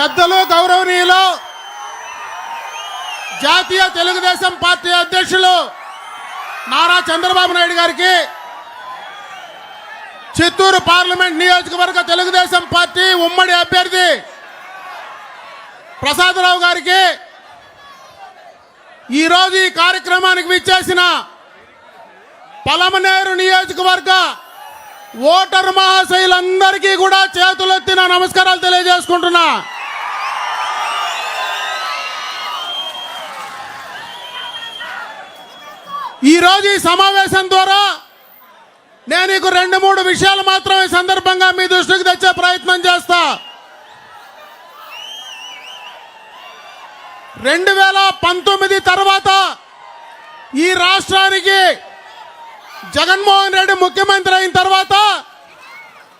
పెద్దలు గౌరవనీయులు జాతీయ తెలుగుదేశం పార్టీ అధ్యక్షులు నారా చంద్రబాబు నాయుడు గారికి చిత్తూరు పార్లమెంట్ నియోజకవర్గ తెలుగుదేశం పార్టీ ఉమ్మడి అభ్యర్థి ప్రసాదరావు గారికి ఈరోజు ఈ కార్యక్రమానికి విచ్చేసిన పలమనేరు నియోజకవర్గ ఓటర్ మహాశయులందరికీ కూడా చేతులెత్తిన నమస్కారాలు తెలియజేసుకుంటున్నా. ఈరోజు ఈ సమావేశం ద్వారా నేను నీకు రెండు మూడు విషయాలు మాత్రం ఈ సందర్భంగా మీ దృష్టికి తెచ్చే ప్రయత్నం చేస్తా. రెండు వేల పంతొమ్మిది తర్వాత ఈ రాష్ట్రానికి జగన్మోహన్ రెడ్డి ముఖ్యమంత్రి అయిన తర్వాత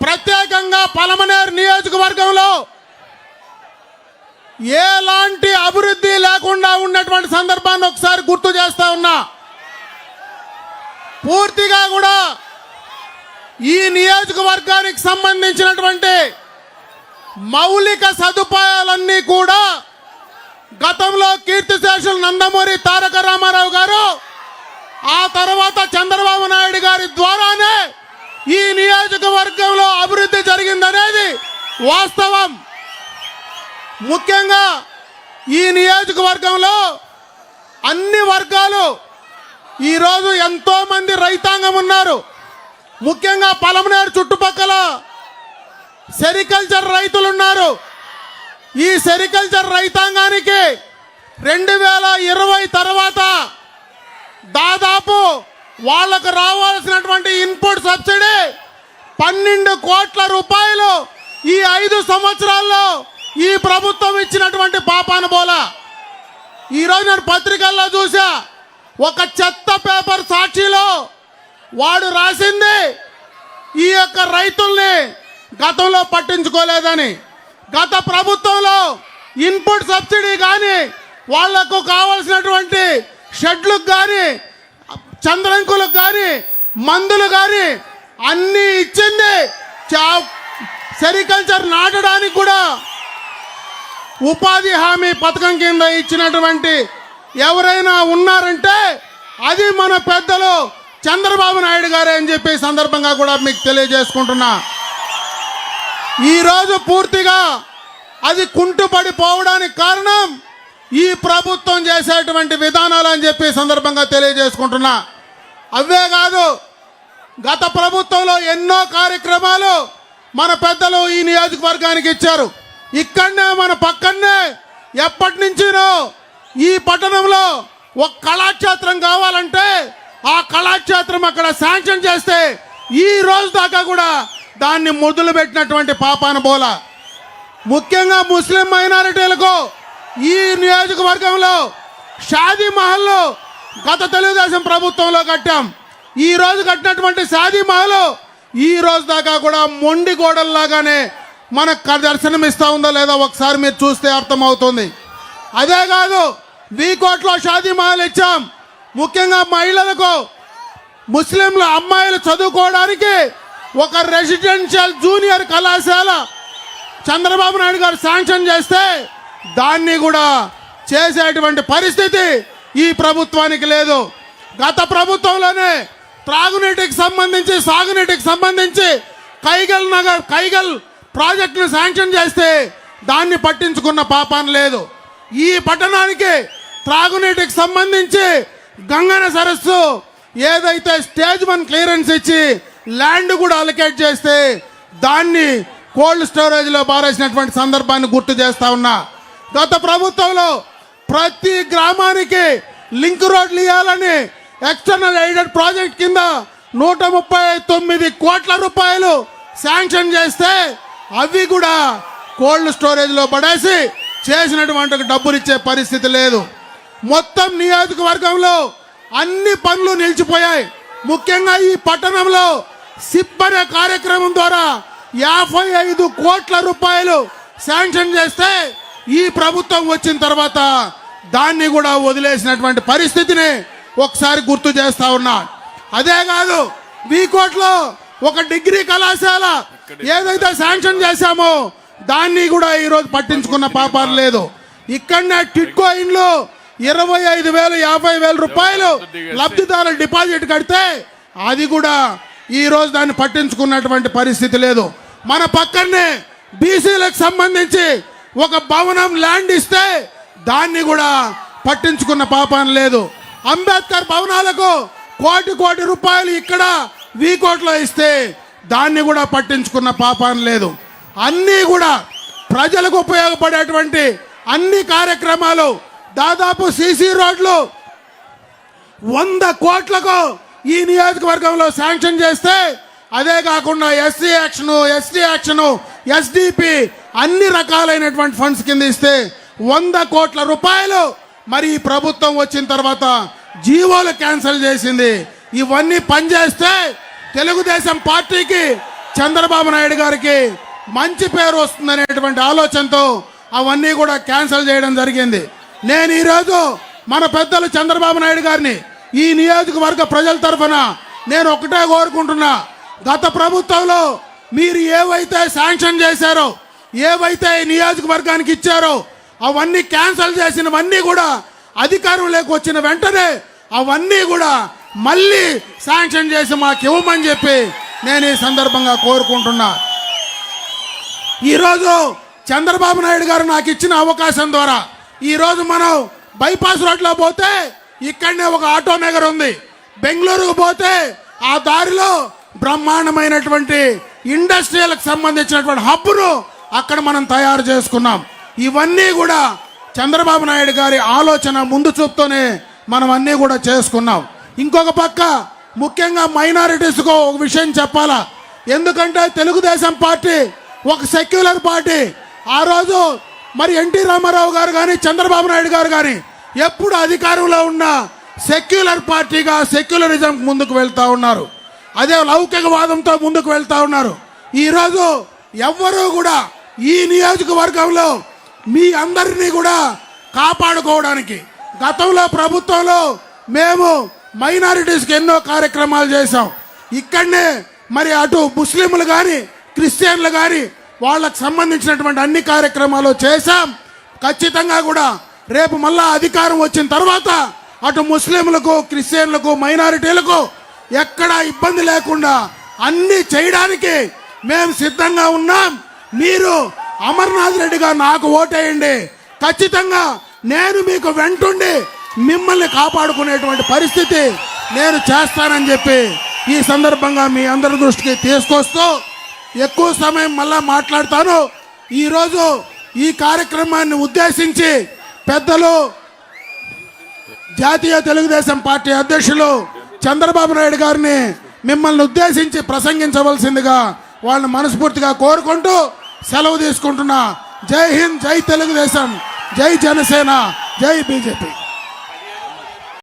ప్రత్యేకంగా పలమనేరు నియోజకవర్గంలో ఎలాంటి అభివృద్ధి లేకుండా ఉన్నటువంటి సందర్భాన్ని ఒకసారి గుర్తు చేస్తా ఉన్నా. పూర్తిగా కూడా ఈ నియోజకవర్గానికి సంబంధించినటువంటి మౌలిక సదుపాయాలన్నీ కూడా గతంలో కీర్తిశేషులు నందమూరి తారక రామారావు గారు ఆ తర్వాత చంద్రబాబు నాయుడు గారి ద్వారానే ఈ నియోజకవర్గంలో అభివృద్ధి జరిగిందనేది వాస్తవం. ముఖ్యంగా ఈ నియోజకవర్గంలో అన్ని వర్గాలు ఈరోజు ఎంతో మంది రైతాంగం ఉన్నారు. ముఖ్యంగా పలమనేరు చుట్టుపక్కల సెరికల్చర్ రైతులు ఉన్నారు. ఈ సెరికల్చర్ రైతాంగానికి రెండు వేల ఇరవై తర్వాత దాదాపు వాళ్ళకు రావాల్సినటువంటి ఇన్పుట్ సబ్సిడీ పన్నెండు కోట్ల రూపాయలు ఈ ఐదు సంవత్సరాల్లో ఈ ప్రభుత్వం ఇచ్చినటువంటి పాపాను బోలా ఈరోజు నేను పత్రికల్లో చూసా ఒక చెత్త పేపర్ సాక్షిలో వాడు రాసింది ఈ యొక్క రైతుల్ని గతంలో పట్టించుకోలేదని. గత ప్రభుత్వంలో ఇన్పుట్ సబ్సిడీ కానీ వాళ్ళకు కావలసినటువంటి షెడ్లకు కానీ చంద్రంకులకు కానీ మందులు కానీ అన్నీ ఇచ్చింది చా- సెరికల్చర్ నాటడానికి కూడా ఉపాధి హామీ పథకం కింద ఇచ్చినటువంటి ఎవరైనా ఉన్నారంటే అది మన పెద్దలు చంద్రబాబు నాయుడు గారే అని చెప్పి సందర్భంగా కూడా మీకు తెలియజేసుకుంటున్నా. ఈరోజు పూర్తిగా అది కుంటుపడిపోవడానికి కారణం ఈ ప్రభుత్వం చేసేటువంటి విధానాలు అని చెప్పి సందర్భంగా తెలియజేసుకుంటున్నా. అవే కాదు గత ప్రభుత్వంలో ఎన్నో కార్యక్రమాలు మన పెద్దలు ఈ నియోజకవర్గానికి ఇచ్చారు. ఇక్కడనే మన పక్కనే ఎప్పటి నుంచినో ఈ పట్టణంలో ఒక కళాక్షేత్రం కావాలంటే ఆ కళాక్షేత్రం అక్కడ శాంక్షన్ చేస్తే ఈ రోజు దాకా కూడా దాన్ని మొదలుపెట్టినటువంటి పాపాన బోల ముఖ్యంగా ముస్లిం మైనారిటీలకు ఈ నియోజకవర్గంలో షాదీ మహల్లో గత తెలుగుదేశం ప్రభుత్వంలో కట్టాం. ఈ రోజు కట్టినటువంటి షాదీ మహల్ ఈ రోజు దాకా కూడా మొండి గోడల్లాగానే మనకు దర్శనమిస్తూ ఉందో లేదో ఒకసారి మీరు చూస్తే అర్థమవుతుంది. అదే కాదు వీకోట్లో షాదీ మహల్ ఇచ్చాం. ముఖ్యంగా మహిళలకు ముస్లింల అమ్మాయిలు చదువుకోవడానికి ఒక రెసిడెన్షియల్ జూనియర్ కళాశాల చంద్రబాబు నాయుడు గారు శాంక్షన్ చేస్తే దాన్ని కూడా చేసేటువంటి పరిస్థితి ఈ ప్రభుత్వానికి లేదు. గత ప్రభుత్వంలోనే త్రాగునీటికి సంబంధించి సాగునీటికి సంబంధించి కైగల్ నగర్ కైగల్ ప్రాజెక్టును శాంక్షన్ చేస్తే దాన్ని పట్టించుకున్న పాపాన లేదు. ఈ పట్టణానికి త్రాగునీటికి సంబంధించి గంగన సరస్సు ఏదైతే స్టేజ్ వన్ క్లియరెన్స్ ఇచ్చి ల్యాండ్ కూడా అలొకేట్ చేస్తే దాన్ని కోల్డ్ స్టోరేజ్లో పారేసినటువంటి సందర్భాన్ని గుర్తు చేస్తా ఉన్నా. గత ప్రభుత్వంలో ప్రతి గ్రామానికి లింక్ రోడ్లు ఇవ్వాలని ఎక్స్టర్నల్ ఎయిడెడ్ ప్రాజెక్ట్ కింద నూట ముప్పై తొమ్మిది కోట్ల రూపాయలు శాంక్షన్ చేస్తే అవి కూడా కోల్డ్ స్టోరేజ్లో పడేసి చేసినటువంటి డబ్బులు ఇచ్చే పరిస్థితి లేదు. మొత్తం నియోజకవర్గంలో అన్ని పనులు నిలిచిపోయాయి. ముఖ్యంగా ఈ పట్టణంలో సిబ్బనే కార్యక్రమం ద్వారా యాభై ఐదు కోట్ల రూపాయలు శాంక్షన్ చేస్తే ఈ ప్రభుత్వం వచ్చిన తర్వాత దాన్ని కూడా వదిలేసినటువంటి పరిస్థితిని ఒకసారి గుర్తు చేస్తా ఉన్నా. అదే కాదు వీకోట్లో ఒక డిగ్రీ కళాశాల ఏదైతే శాంక్షన్ చేశామో దాన్ని కూడా ఈరోజు పట్టించుకున్న పాపాలు లేదు. ఇక్కడనే టిట్కో ఇండ్లు ఇరవై ఐదు వేలు యాభై వేల రూపాయలు లబ్ధిదారులు డిపాజిట్ కడితే అది కూడా ఈ రోజు దాన్ని పట్టించుకున్నటువంటి పరిస్థితి లేదు. మన పక్కనే బీసీలకు సంబంధించి ఒక భవనం ల్యాండ్ ఇస్తే దాన్ని కూడా పట్టించుకున్న పాపం లేదు. అంబేద్కర్ భవనాలకు కోటి కోటి రూపాయలు ఇక్కడ వీకోట్లో ఇస్తే దాన్ని కూడా పట్టించుకున్న పాపం లేదు. అన్నీ కూడా ప్రజలకు ఉపయోగపడేటువంటి అన్ని కార్యక్రమాలు దాదాపు సీసీ రోడ్లు వంద కోట్లకు ఈ నియోజకవర్గంలో శాంక్షన్ చేస్తే అదే కాకుండా SC action ST action SDP అన్ని రకాలైనటువంటి ఫండ్స్ కింద ఇస్తే వంద కోట్ల రూపాయలు మరి ఈ ప్రభుత్వం వచ్చిన తర్వాత జీవోలు క్యాన్సిల్ చేసింది. ఇవన్నీ పనిచేస్తే తెలుగుదేశం పార్టీకి చంద్రబాబు నాయుడు గారికి మంచి పేరు వస్తుందనేటువంటి ఆలోచనతో అవన్నీ కూడా క్యాన్సిల్ చేయడం జరిగింది. నేను ఈరోజు మన పెద్దలు చంద్రబాబు నాయుడు గారిని ఈ నియోజకవర్గ ప్రజల తరఫున నేను ఒకటే కోరుకుంటున్నా. గత ప్రభుత్వంలో మీరు ఏవైతే శాంక్షన్ చేశారో ఏవైతే ఈ నియోజకవర్గానికి ఇచ్చారో అవన్నీ క్యాన్సిల్ చేసినవన్నీ కూడా అధికారంలోకి వచ్చిన వెంటనే అవన్నీ కూడా మళ్ళీ శాంక్షన్ చేసి మాకు ఇవ్వమని చెప్పి నేను ఈ సందర్భంగా కోరుకుంటున్నా. ఈరోజు చంద్రబాబు నాయుడు గారు నాకు ఇచ్చిన అవకాశం ద్వారా ఈరోజు మనం బైపాస్ రోడ్లో పోతే ఇక్కడనే ఒక ఆటో నగర్ ఉంది. బెంగళూరుకు పోతే ఆ దారిలో బ్రహ్మాండమైనటువంటి ఇండస్ట్రీలకు సంబంధించినటువంటి హబ్బును అక్కడ మనం తయారు చేసుకున్నాం. ఇవన్నీ కూడా చంద్రబాబు నాయుడు గారి ఆలోచన ముందు చూపుతోనే మనం అన్నీ కూడా చేసుకున్నాం. ఇంకొక పక్క ముఖ్యంగా మైనారిటీస్కు ఒక విషయం చెప్పాలా? ఎందుకంటే తెలుగుదేశం పార్టీ ఒక సెక్యులర్ పార్టీ. ఆ రోజు మరి ఎన్టీ రామారావు గారు కానీ చంద్రబాబు నాయుడు గారు కానీ ఎప్పుడు అధికారంలో ఉన్న సెక్యులర్ పార్టీగా సెక్యులరిజం ముందుకు వెళ్తా ఉన్నారు. అదే లౌకికవాదంతో ముందుకు వెళ్తా ఉన్నారు. ఈరోజు ఎవ్వరూ కూడా ఈ నియోజకవర్గంలో మీ అందరినీ కూడా కాపాడుకోవడానికి గతంలో ప్రభుత్వంలో మేము మైనారిటీస్కి ఎన్నో కార్యక్రమాలు చేశాం. ఇక్కడనే మరి అటు ముస్లింలు కానీ క్రిస్టియన్లు గారి వాళ్ళకు సంబంధించినటువంటి అన్ని కార్యక్రమాలు చేశాం. ఖచ్చితంగా కూడా రేపు మళ్ళా అధికారం వచ్చిన తర్వాత అటు ముస్లింలకు క్రిస్టియన్లకు మైనారిటీలకు ఎక్కడా ఇబ్బంది లేకుండా అన్ని చేయడానికి మేము సిద్ధంగా ఉన్నాం. మీరు అమర్నాథ్ రెడ్డిగా నాకు ఓటేయండి. ఖచ్చితంగా నేను మీకు వెంటుండి మిమ్మల్ని కాపాడుకునేటువంటి పరిస్థితి నేను చేస్తానని చెప్పి ఈ సందర్భంగా మీ అందరి దృష్టికి తీసుకొస్తూ ఎక్కువ సమయం మళ్ళా మాట్లాడతాను. ఈరోజు ఈ కార్యక్రమాన్ని ఉద్దేశించి పెద్దలు జాతీయ తెలుగుదేశం పార్టీ అధ్యక్షులు చంద్రబాబు నాయుడు గారిని మిమ్మల్ని ఉద్దేశించి ప్రసంగించవలసిందిగా వాళ్ళని మనస్ఫూర్తిగా కోరుకుంటూ సెలవు తీసుకుంటున్నా. జై హింద్ జై తెలుగుదేశం జై జనసేన జై బీజేపీ.